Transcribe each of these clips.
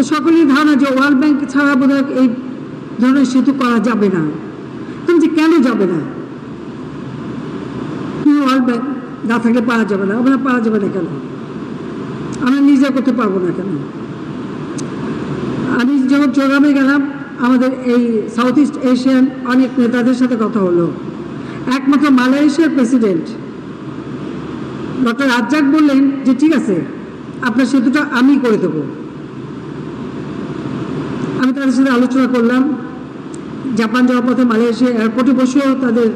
তো সকলেই ধারণা যে ওয়ার্ল্ড ব্যাংক ছাড়া বোধ এই ধরনের সেতু করা যাবে না। তুমি যে কেন যাবে না? ওয়ার্ল্ড ব্যাংক না থাকলে পারা যাবে না। আমরা পারা যাবে না কেন? আমরা নিজে করতে পারব না কেন? আমি যখন চোরামে গেলাম, আমাদের এই সাউথ ইস্ট এশিয়ান অনেক নেতাদের সাথে কথা হলো। একমাত্র মালয়েশিয়ার প্রেসিডেন্ট ডক্টর রাজ্জাক বললেন যে, ঠিক আছে, আপনার সেতুটা আমি করে দেবো। তাদের সাথে আলোচনা করলাম। জাপান যাওয়ার পথে মালয়েশিয়া এয়ারপোর্টে বসেও তাদের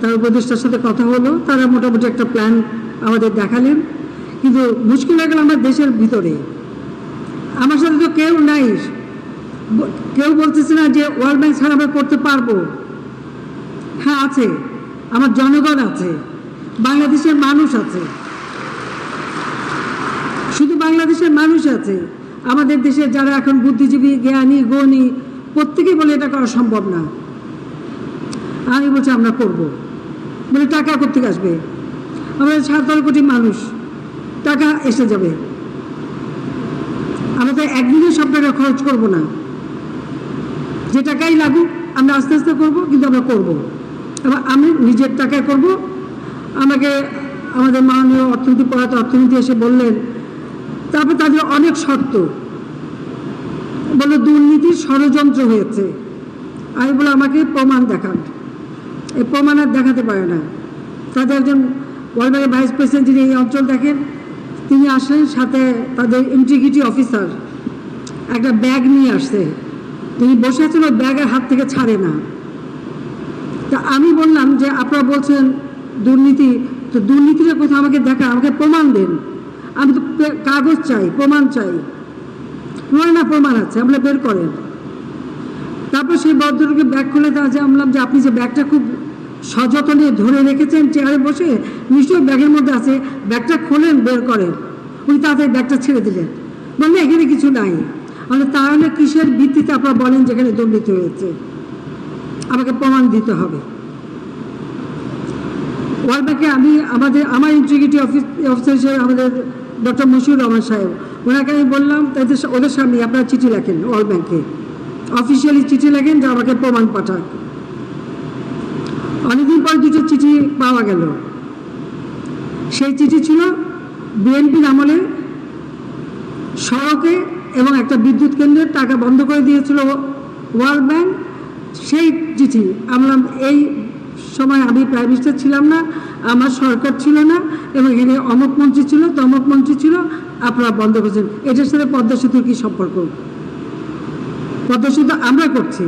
তার উপদেষ্টার সাথে কথা হলো। তারা মোটামুটি একটা প্ল্যান আমাদের দেখালেন। কিন্তু মুশকিল হয়ে গেল আমার দেশের ভিতরে। আমার সাথে তো কেউ নাই। কেউ বলতেছে না যে ওয়ার্ল্ড ব্যাংক ছাড়া আমরা করতে পারব। হ্যাঁ আছে। আমার জনগণ আছে। বাংলাদেশের মানুষ আছে। শুধু বাংলাদেশের মানুষ আছে। আমাদের দেশে যারা এখন বুদ্ধিজীবী, জ্ঞানী, গণী, প্রত্যেকেই বলে এটা করা সম্ভব না। আমি বলছি, আমরা করব। বলে, টাকা কোথেকে আসবে? আমরা সাতান্ন কোটি মানুষ, টাকা এসে যাবে। আমরা তো একদিনে সব টাকা খরচ করব না। যে টাকাই লাগুক, আমরা আস্তে আস্তে করব, কিন্তু আমরা করব। এবার আমি নিজের টাকায় করব। আমাকে আমাদের মাননীয় অর্থনীতি পড়াতে অর্থনীতি এসে বললেন তারপর তাদের অনেক শর্ত। বলে দুর্নীতির ষড়যন্ত্র হয়েছে। আমি বলে, আমাকে প্রমাণ দেখান। এই প্রমাণ আর দেখাতে পারে না। তাদের একজন ওয়ার্ল্ড ভাইস প্রেসিডেন্ট যিনি এই অঞ্চল দেখেন, তিনি আসলেন, সাথে তাদের ইন্টিগ্রিটি অফিসার একটা ব্যাগ নিয়ে আসছে। তিনি বসে আছেন, ওই ব্যাগের হাত থেকে ছাড়ে না। তা আমি বললাম যে, আপনারা বলছেন দুর্নীতি, তো দুর্নীতির কথা আমাকে দেখা আমাকে প্রমাণ দেন। আমি তো কাগজ চাই, প্রমাণ চাই। নয় না প্রমাণ আছে, আমরা বের করেন। তারপর সেই ভদ্রলোকে ব্যাগ খুলে দেওয়া যে আমি বললাম যে আপনি যে ব্যাগটা খুব সযত্নে ধরে রেখেছেন, চেয়ারে বসে, নিশ্চয়ই ব্যাগের মধ্যে আছে, ব্যাগটা খোলেন, বের করেন। উনি তাড়াতাড়ি ব্যাগটা ছেড়ে দিলেন। বললেন, এখানে কিছু নাই। মানে তাহলে কিসের ভিত্তিতে আপনারা বলেন যেখানে দুর্নীতি হয়েছে? আমাকে প্রমাণ দিতে হবে। ওয়ার্ল্ড আমি আমাদের, আমার ইন্টিগ্রিটি অফিস অফিসার হিসেবে আমাদের ডক্টর মশিউর রহমান সাহেব, ওনাকে আমি বললাম তাদের ওদের সামনে আপনারা চিঠি লেখেন ওয়ার্ল্ড ব্যাংকে অফিসিয়ালি চিঠি লেখেন যে আমাকে প্রমাণ পাঠান। অনেকদিন পর দুটো চিঠি পাওয়া গেল। সেই চিঠি ছিল বিএনপির আমলে সড়কে এবং একটা বিদ্যুৎ কেন্দ্রের টাকা বন্ধ করে দিয়েছিল ওয়ার্ল্ড ব্যাংক সেই চিঠি আমরা এই সময় আমি প্রাইম মিনিস্টার ছিলাম না, আমার সরকার ছিল না, এবং এখানে অমক মন্ত্রী ছিল, তমক মন্ত্রী ছিল, আপনারা বন্ধ করছেন। এটার সাথে পদ্মা সেতুর কী সম্পর্ক? পদ্মা সেতু আমরা করছি।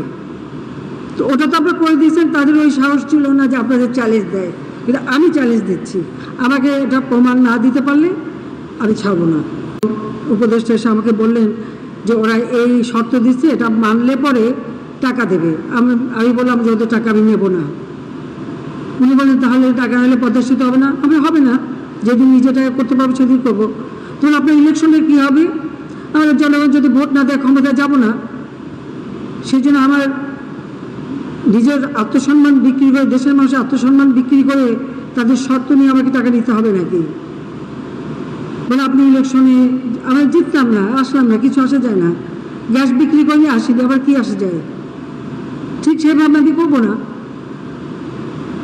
তো ওটা তো আপনারা করে দিয়েছেন, তাদের ওই সাহস ছিল না যে আপনাদের চ্যালেঞ্জ দেয়। কিন্তু আমি চ্যালেঞ্জ দিচ্ছি। আমাকে এটা প্রমাণ না দিতে পারলে আমি ছাড়বো না। উপদেষ্টা এসে আমাকে বললেন যে ওরা এই শর্ত দিচ্ছে, এটা মানলে পরে টাকা দেবে। আমি আমি বললাম যে ওদের টাকা আমি নেব না। উনি বলেন, তাহলে টাকা হলে প্রদর্শিত হবে না। আমি, হবে না। যেদিন নিজে টাকা করতে পারব, সেদিন করব। তখন আপনার ইলেকশনে কী হবে? আমাদের জনগণ যদি ভোট না দেয়, ক্ষমতায় যাব না। সেই জন্য আমার নিজের আত্মসম্মান বিক্রি করে, দেশের মানুষের আত্মসম্মান বিক্রি করে তাদের শর্ত নিয়ে আমাকে টাকা নিতে হবে নাকি? বলে, আপনি ইলেকশনে আমরা জিততাম না, আসলাম না, কিছু আসা যায় না। গ্যাস বিক্রি করলে আসিনি আবার কি আসা যায়? ঠিক সেভাবে আমি করব না।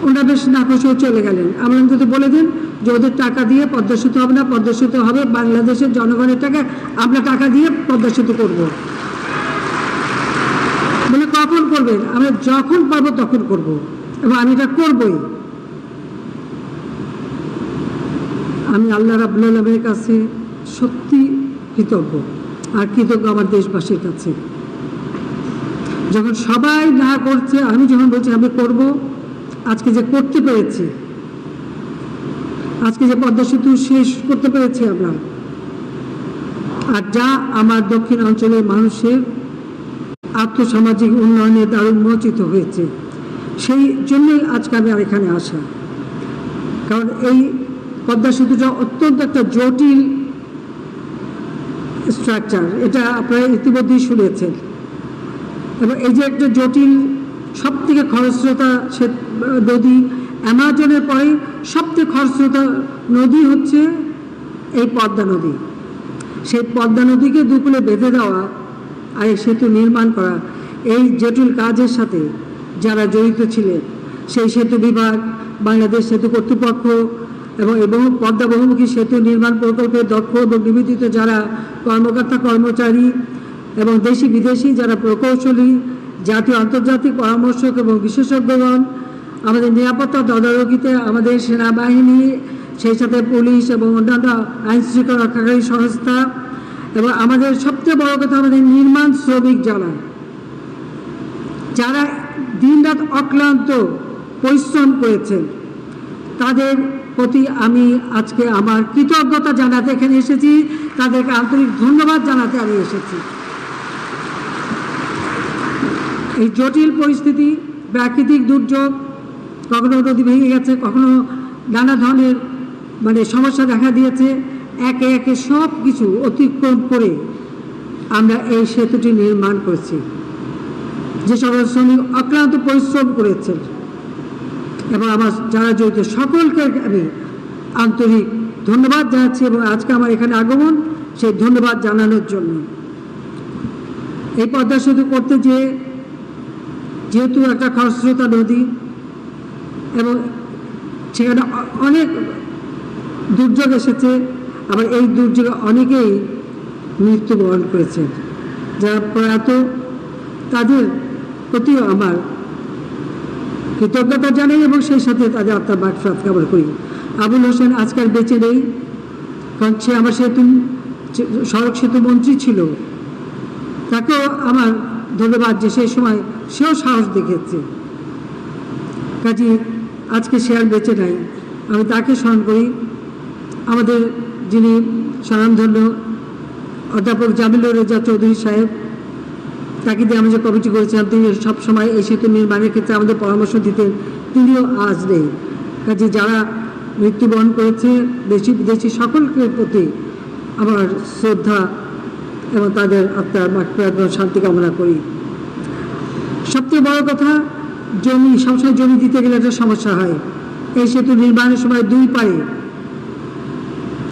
ওনারা বেশ নাকশ হয়ে চলে গেলেন। আমরা যদি বলে দিন, যে ওদের টাকা দিয়ে পদ্মাসেতু হবে না, পদ্মাসেতু হবে বাংলাদেশের জনগণের টাকা, আমরা টাকা দিয়ে পদ্মাসেতু করব। বলে কখন করবেন? আমরা যখন পারব তখন করব। এবং আমি এটা করবই। আমি আল্লাহ রাবুল আলমের কাছে সত্যি কৃতজ্ঞ আর কৃতজ্ঞ আমার দেশবাসীর কাছে। যখন সবাই না করছে, আমি যখন বলছি আমি করব আজকে যে করতে পেরেছি, আজকে যে পদ্মা সেতু শেষ করতে পেরেছি আমরা, আর যা আমার দক্ষিণ অঞ্চলের মানুষের আর্থসামাজিক উন্নয়নে দারুণ মোচিত হয়েছে, সেই জন্যই আজকে আমি আর এখানে আসা। কারণ এই পদ্মা সেতুটা অত্যন্ত একটা জটিল স্ট্রাকচার এটা আপনারা ইতিমধ্যেই শুনেছেন। এবং এই যে একটা জটিল সব থেকে খরস্রোতা সে, নদী অ্যামাজনের পরে সব থেকে খরস্রোতা নদী হচ্ছে এই পদ্মা নদী। সেই পদ্মা নদীকে দুকুলে বেঁধে দেওয়া আর এই সেতু নির্মাণ করা এই জটিল কাজের সাথে যারা জড়িত ছিলেন, সেই সেতু বিভাগ, বাংলাদেশ সেতু কর্তৃপক্ষ এবং এবং পদ্মা বহুমুখী সেতু নির্মাণ প্রকল্পের দক্ষ এবং নিবেদিত যারা কর্মকর্তা, কর্মচারী এবং দেশি বিদেশি যারা প্রকৌশলী জাতীয় আন্তর্জাতিক পরামর্শক এবং বিশেষজ্ঞগণ, আমাদের নিরাপত্তা তদারকিতে আমাদের সেনাবাহিনী, সেই সাথে পুলিশ এবং অন্যান্য আইন শৃঙ্খলা রক্ষাকারী সংস্থা এবং আমাদের সবচেয়ে বড় কথা আমাদের নির্মাণ শ্রমিক যারা। যারা দিনরাত অক্লান্ত পরিশ্রম করেছেন, তাদের প্রতি আমি আজকে আমার কৃতজ্ঞতা জানাতে এখানে এসেছি। তাদেরকে আন্তরিক ধন্যবাদ জানাতে আমি এসেছি। এই জটিল পরিস্থিতি, প্রাকৃতিক দুর্যোগ কখনো নদী ভেঙে গেছে, কখনো নানা ধরনের মানে সমস্যা দেখা দিয়েছে। একে একে সব কিছু অতিক্রম করে আমরা এই সেতুটি নির্মাণ করেছি, যে সকল শ্রমিক অক্লান্ত পরিশ্রম করেছেন। এবং আমার যারা জড়িত সকলকে আমি আন্তরিক ধন্যবাদ জানাচ্ছি এবং আজকে আমার এখানে আগমন, সেই ধন্যবাদ জানানোর জন্য। এই পদ্মা সেতু করতে যেয়ে যেহেতু একটা খরস্রোতা নদী এবং সেখানে অনেক দুর্যোগ এসেছে, আবার এই দুর্যোগে অনেকেই মৃত্যুবরণ করেছে, যারা প্রয়াত তাদের প্রতিও আমার কৃতজ্ঞতা জানাই এবং সেই সাথে তাদের আত্মার বাটফাত কামনা করি। আবুল হোসেন আজকাল বেঁচে নেই। কারণ সে আমার সেতু সড়ক সেতু মন্ত্রী ছিল। তাকেও আমার ধন্যবাদ যে সেই সময় সেও সাহস দেখেছে কাজে আজকে সে আর বেঁচে নাই। আমি তাকে স্মরণ করি, আমাদের যিনি স্বনামধন্য অধ্যাপক জামিলুর রেজা চৌধুরী সাহেব, তাকে দিয়ে আমি যে কমিটি করেছিলাম, তিনি সবসময় এই সেতু নির্মাণের ক্ষেত্রে আমাদের পরামর্শ দিতেন, তিনিও আজ নেই। কাজে যারা মৃত্যুবরণ করেছে দেশি বিদেশি সকলকে প্রতি আমার শ্রদ্ধা এবং তাদের আত্মার মাত্রার শান্তি কামনা করি। সবচেয়ে বড় কথা, জমি সবসময় জমি দিতে গেলে একটা সমস্যা হয়। এই সেতু নির্মাণের সময় দুই পারে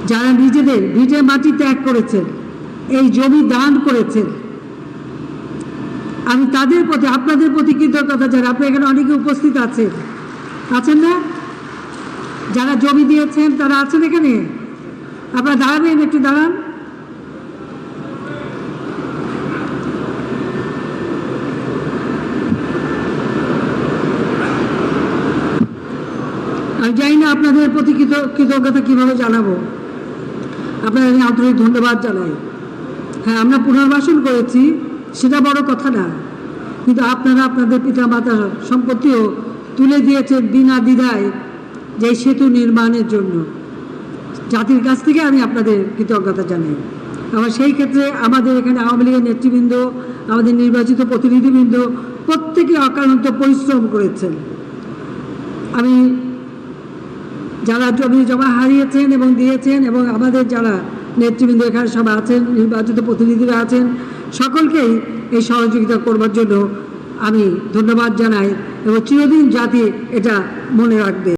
যারা নিজেদের ভিটে মাটি ত্যাগ করেছেন, এই জমি দান করেছেন। আমি তাদের প্রতি, আপনাদের প্রতি কৃতজ্ঞতা যারা আপনি এখানে অনেকে উপস্থিত আছেন। আছেন না? যারা জমি দিয়েছেন, তারা আছেন এখানে? আপনারা দাঁড়াবেন, একটু দাঁড়ান। আমি জানি না আপনাদের প্রতি কৃত- কৃতজ্ঞতা কীভাবে জানাব। আপনাদের আন্তরিক ধন্যবাদ জানাই। হ্যাঁ আমরা পুনর্বাসন করেছি, সেটা বড় কথা না। কিন্তু আপনারা আপনাদের পিতা মাতার সম্পত্তিও তুলে দিয়েছেন বিনা দ্বিধায় যে সেতু নির্মাণের জন্য। জাতির কাছ থেকে আমি আপনাদের কৃতজ্ঞতা জানাই। আবার সেই ক্ষেত্রে আমাদের এখানে আওয়ামী লীগের নেতৃবৃন্দ, আমাদের নির্বাচিত প্রতিনিধিবৃন্দ প্রত্যেকে অকারন্ত পরিশ্রম করেছেন। আমি যারা জমি জমা হারিয়েছেন এবং দিয়েছেন এবং আমাদের যারা নেতৃবৃন্দ এখানে সব আছেন, নির্বাচিত প্রতিনিধিরা আছেন, সকলকেই এই সহযোগিতা করবার জন্য আমি ধন্যবাদ জানাই এবং চিরদিন জাতি এটা মনে রাখবে।